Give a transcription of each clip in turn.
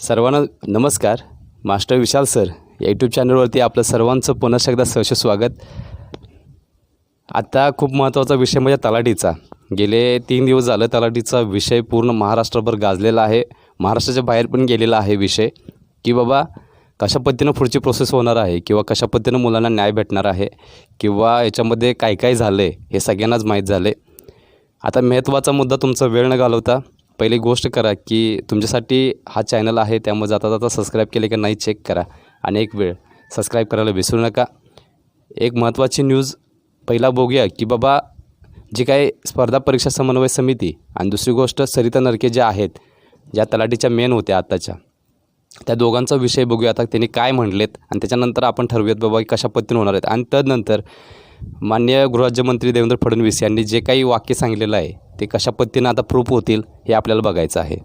सर्वांना नमस्कार. Master Vishal sir या यूट्यूब चॅनलवरती आपलं सर्वांचं पुन्हा एकदा सहर्ष स्वागत. आता खूप महत्त्वाचा विषय म्हणजे तलाठीचा. गेले तीन दिवस झालं तलाठीचा विषय पूर्ण महाराष्ट्रभर गाजलेला आहे. महाराष्ट्राच्या बाहेर पण गेलेला आहे विषय. की बाबा कशा पद्धतीनं पुढची प्रोसेस होणार आहे किंवा कशा पद्धतीनं मुलांना न्याय भेटणार आहे किंवा याच्यामध्ये काय काय झालं आहे हे सगळ्यांनाच माहीत झालं आहे आता महत्त्वाचा मुद्दा तुमचा वेळ न घालवता पहिली गोष्ट करा की तुमच्यासाठी हा चॅनल आहे त्यामुळे जाता जाता सबस्क्राईब केले का नाही चेक करा. आणि एक वेळ सबस्क्राईब करायला विसरू नका. एक महत्त्वाची न्यूज पहिला बघूया की बाबा जी काही स्पर्धा परीक्षा समन्वय समिती आणि दुसरी गोष्ट सरिता नरके ज्या आहेत ज्या तलाठीच्या मेन होत्या आत्ताच्या त्या दोघांचा विषय बघूया. आता त्यांनी काय म्हटलेत आणि त्याच्यानंतर आपण ठरवूयात बाबा की कशा पद्धतीने होणार आहेत. आणि तदनंतर मान्य गृहराज्यमंत्री देवेंद्र फडणवीस यांनी जे काही वाक्य सांगितलेलं आहे ते कशा पद्धतीनं आता प्रूफ होतील हे आपल्याला बघायचं आहे.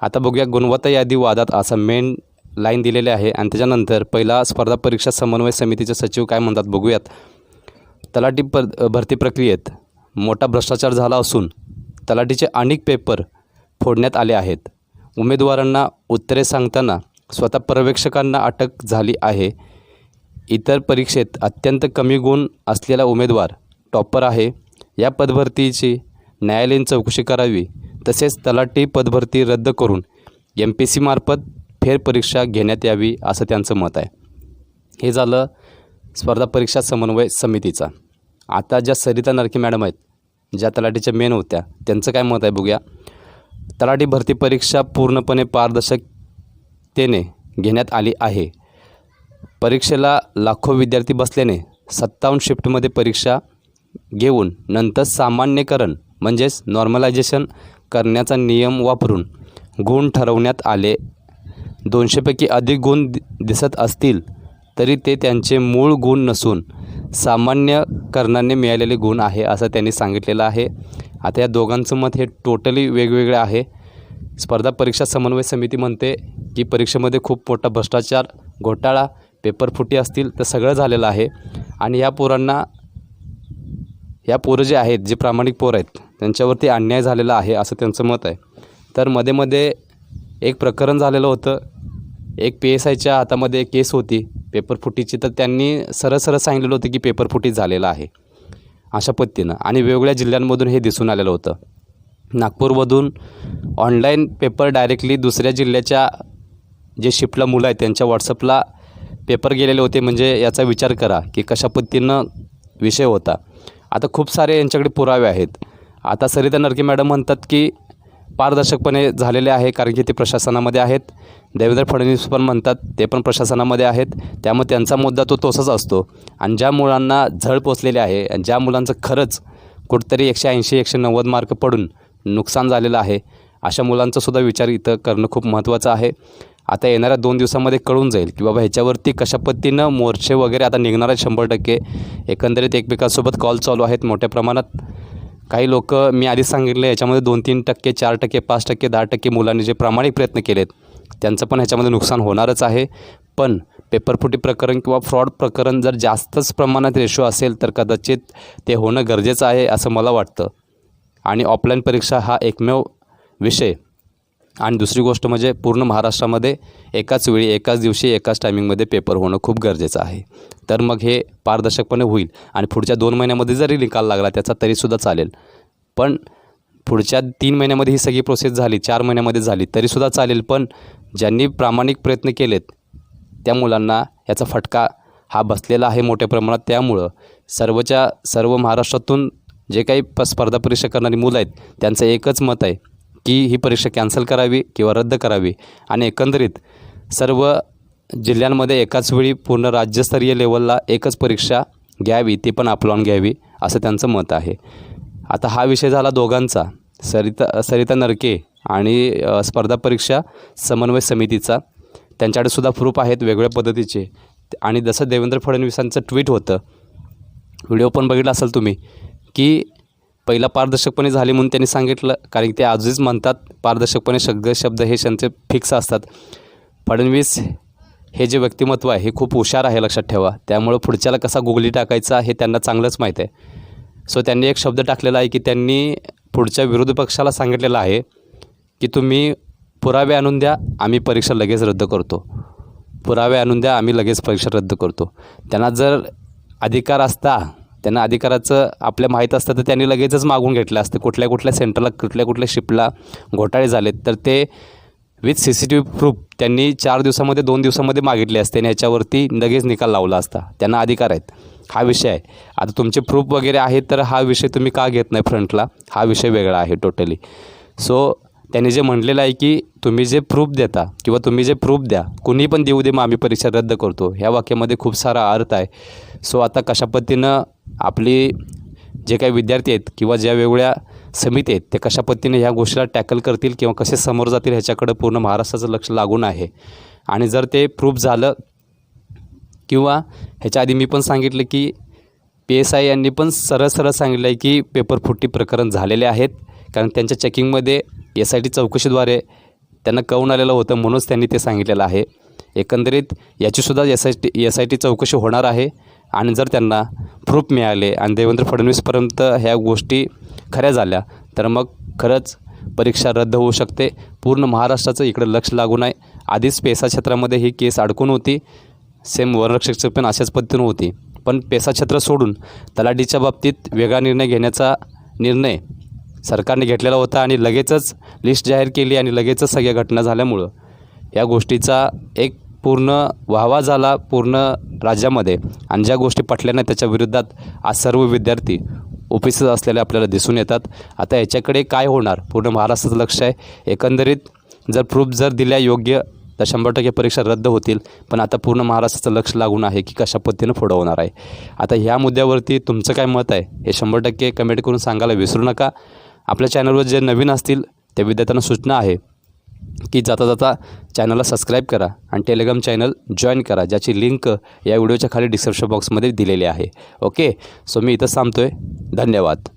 आता बघूया गुणवत्ता यादी वादात असा मेन लाईन दिलेले आहे आणि त्याच्यानंतर पहिला स्पर्धा परीक्षा समन्वय समितीचे सचिव काय म्हणतात बघूयात. तलाठी प भरती प्रक्रियेत मोठा भ्रष्टाचार झाला असून तलाठीचे अनेक पेपर फोडण्यात आले आहेत. उमेदवारांना उत्तरे सांगताना स्वतः पर्यवेक्षकांना अटक झाली आहे. इतर परीक्षेत अत्यंत कमी गुण असलेला उमेदवार टॉपर आहे. या पदभरतीची न्यायालयीन चौकशी करावी तसेच तलाठी पदभरती रद्द करून एम पी सी मार्फत फेरपरीक्षा घेण्यात यावी असं त्यांचं मत आहे. हे झालं स्पर्धा परीक्षा समन्वय समितीचा. आता ज्या सरिता नरके मॅडम आहेत ज्या तलाठीच्या मेन होत्या त्यांचं काय मत आहे बघूया. तलाठी भरती परीक्षा पूर्णपणे पारदर्शकतेने घेण्यात आली आहे. परीक्षेला लाखो विद्यार्थी बसल्याने सत्तावन्न शिफ्टमध्ये परीक्षा घेऊन नंतर सामान्यकरण म्हणजेच नॉर्मलायझेशन करण्याचा नियम वापरून गुण ठरवण्यात आले. दोनशेपैकी अधिक गुण दिसत असतील तरी ते त्यांचे मूळ गुण नसून सामान्यकरणाने मिळालेले गुण आहे असं त्यांनी सांगितलेलं आहे. आता या दोघांचं मत हे टोटली वेगवेगळे आहे. स्पर्धा परीक्षा समन्वय समिती म्हणते की परीक्षेमध्ये खूप मोठा भ्रष्टाचार घोटाळा पेपर फुटी असतील तर सगळं झालेलं आहे. आणि या पोरांना या पोरं जे आहेत जे प्रामाणिक पोरं आहेत त्यांच्यावरती अन्याय झालेला आहे असं त्यांचं मत आहे. तर मध्ये मध्ये एक प्रकरण झालेलं होतं. एक पी एस आयच्या हातामध्ये एक केस होती. पेपर फुटीची तर त्यांनी सरळ सरळ सांगितलेलं होतं की पेपर फुटी झालेला आहे. अशा पद्धतीनं. आणि वेगवेगळ्या जिल्ह्यांमधून हे दिसून आलेलं होतं. नागपूरमधून ऑनलाईन पेपर डायरेक्टली दुसऱ्या जिल्ह्याच्या जे शिफ्टला मुलं आहेत त्यांच्या व्हॉट्सअपला पेपर गेलेले होते म्हणजे याचा विचार करा की कशा पद्धतीनं विषय होता. आता खूप सारे यांच्याकडे पुरावे आहेत. आता सरिता नरके मॅडम म्हणतात की पारदर्शकपणे झालेले आहे कारण की ते प्रशासनामध्ये आहेत. देवेंद्र फडणवीस पण म्हणतात ते पण प्रशासनामध्ये आहेत. त्यामुळे त्यांचा मुद्दा तो तसाच असतो. आणि ज्या मुलांना झळ पोचलेली आहे आणि ज्या मुलांचं खरंच कुठंतरी एकशे ऐंशी एकशे नव्वद मार्क पडून नुकसान झालेलं आहे अशा मुलांचा सुद्धा विचार इथं करणं खूप महत्त्वाचं आहे. आता येणाऱ्या दोन दिवसामध्ये कळून जाईल की बाबा ह्याच्यावरती कशा पद्धतीनं मोर्चे वगैरे आता निघणार आहेत शंभर टक्के. एकंदरीत एकमेकांसोबत कॉल चालू आहेत मोठ्या प्रमाणात. काही लोक मी आधीच सांगितलं याच्यामध्ये दोन तीन टक्के चार टक्के पाच टक्के दहा टक्के मुलांनी जे प्रामाणिक प्रयत्न केलेत त्यांचं पण ह्याच्यामध्ये नुकसान होणारच आहे. पण पेपरफुटी प्रकरण किंवा फ्रॉड प्रकरण जर जास्तच प्रमाणात रेशो असेल तर कदाचित ते होणं गरजेचं आहे असं मला वाटतं. आणि ऑफलाईन परीक्षा हा एकमेव विषय. आणि दुसरी गोष्ट म्हणजे पूर्ण महाराष्ट्रामध्ये एकाच वेळी एकाच दिवशी एकाच टायमिंगमध्ये पेपर होणं खूप गरजेचं आहे. तर मग हे पारदर्शकपणे होईल. आणि पुढच्या दोन महिन्यामध्ये जरी निकाल लागला त्याचा तरीसुद्धा चालेल. पण पुढच्या तीन महिन्यामध्ये ही सगळी प्रोसेस झाली चार महिन्यामध्ये झाली तरीसुद्धा चालेल. पण ज्यांनी प्रामाणिक प्रयत्न केलेत त्या मुलांना याचा फटका हा बसलेला आहे मोठ्या प्रमाणात. त्यामुळं सर्वच्या सर्व महाराष्ट्रातून जे काही प स्पर्धा परीक्षा करणारी मुलं आहेत त्यांचं एकच मत आहे की ही परीक्षा कॅन्सल करावी किंवा रद्द करावी. आणि एकंदरीत सर्व जिल्ह्यांमध्ये एकाच वेळी पूर्ण राज्यस्तरीय लेवलला एकच परीक्षा घ्यावी ती पण आपलावून घ्यावी असं त्यांचं मत आहे. आता हा विषय झाला दोघांचा सरिता सरिता नरके आणि स्पर्धा परीक्षा समन्वय समितीचा. त्यांच्याकडे सुद्धा प्रूफ आहेत वेगवेगळ्या पद्धतीचे. आणि जसं देवेंद्र फडणवीसांचं ट्विट होतं व्हिडिओ पण बघितला असेल तुम्ही की पहिला पारदर्शकपणे झाले म्हणून त्यांनी सांगितलं. कारण की ते आजच म्हणतात पारदर्शकपणे शब्द शब्द हे त्यांचे फिक्स असतात. फडणवीस हे जे व्यक्तिमत्व आहे हे खूप हुशार आहे लक्षात ठेवा. त्यामुळं पुढच्याला कसा गुगली टाकायचा हे त्यांना चांगलंच माहीत आहे. सो त्यांनी एक शब्द टाकलेला आहे की त्यांनी पुढच्या विरोधी पक्षाला सांगितलेलं आहे की तुम्ही पुरावे आणून द्या आम्ही परीक्षा लगेच रद्द करतो. पुरावे आणून द्या आम्ही लगेच परीक्षा रद्द करतो. त्यांना जर अधिकार असता त्यांना अधिकाराचं आपल्या माहीत असतं तर त्यांनी लगेचच मागून घेतलं असतं. कुठल्या कुठल्या सेंटरला कुठल्या कुठल्या शिपला घोटाळे झालेत तर ते with C C T V proof त्यांनी चार दिवसामध्ये दोन दिवसामध्ये मागितले असते आणि ह्याच्यावरती लगेच निकाल लावला असता. त्यांना अधिकार आहेत. हा विषय आहे. आता तुमचे प्रूफ वगैरे आहेत तर हा विषय तुम्ही का घेत नाही फ्रंटला? हा विषय वेगळा आहे टोटली सो त्यांनी जे म्हटलेलं आहे की तुम्ही जे प्रूफ देता किंवा तुम्ही जे प्रूफ द्या कुणी पण देऊ दे मग आम्ही परीक्षा रद्द करतो. ह्या वाक्यामध्ये खूप सारा अर्थ आहे. सो आता कशा पद्धतीनं आपली जे काही विद्यार्थी आहेत किंवा ज्या वेगवेगळ्या समिती आहेत ते कशा पद्धतीने ह्या गोष्टीला टॅकल करतील किंवा कसे समोर जातील ह्याच्याकडं पूर्ण महाराष्ट्राचं लक्ष लागून आहे. आणि जर ते प्रूफ झालं किंवा ह्याच्या आधी मी पण सांगितलं की पी एस आय यांनी पण सरळ सरळ सांगितलं आहे की पेपर फुटी प्रकरण झालेले आहेत. कारण त्यांच्या चेकिंगमध्ये एस आय टी चौकशीद्वारे त्यांना कळून आलेलं होतं म्हणूनच त्यांनी ते सांगितलेलं आहे. एकंदरीत याचीसुद्धा S I T S I T चौकशी होणार आहे. आणि जर त्यांना प्रूफ मिळाले आणि देवेंद्र फडणवीसपर्यंत ह्या गोष्टी खऱ्या झाल्या. तर मग खरंच परीक्षा रद्द होऊ शकते. पूर्ण महाराष्ट्राचं इकडं लक्ष लागून आहे आधीच पेसा क्षेत्रामध्ये ही केस अडकून होती. सेम वनरक्षकचं पण अशाच पद्धतीनं होती. पण पेसा क्षेत्र सोडून तलाठीच्या बाबतीत वेगळा निर्णय घेण्याचा निर्णय सरकारने घेतलेला होता आणि लगेचच लिस्ट जाहीर केली आणि लगेचच सगळ्या घटना झाल्यामुळं या गोष्टीचा एक पूर्ण वाहवा झाला पूर्ण राज्यामध्ये आणि ज्या गोष्टी पटल्या नाही त्याच्या विरोधात आज सर्व विद्यार्थी उपस्थित असलेले आपल्याला दिसून येतात. आता याच्याकडे काय होणार? पूर्ण महाराष्ट्राचं लक्ष आहे. एकंदरीत जर प्रूफ जर दिल्या योग्य तर शंभर टक्के परीक्षा रद्द होतील. पण आता पूर्ण महाराष्ट्राचं लक्ष लागून आहे की कशा पद्धतीनं पुढं होणार आहे. आता ह्या मुद्द्यावरती तुमचं काय मत आहे? हे शंभर टक्के कमेंट करून सांगायला विसरू नका. आपल्या चॅनलवर जे नवीन असतील त्या विद्यार्थ्यांना सूचना आहे. की जाता जाता चॅनलला सबस्क्राईब करा आणि टेलिग्राम चॅनल जॉईन करा ज्याची लिंक या व्हिडिओच्या खाली डिस्क्रिप्शन बॉक्समध्ये दिलेली आहे. ओके सो मी इथं थांबतो आहे धन्यवाद.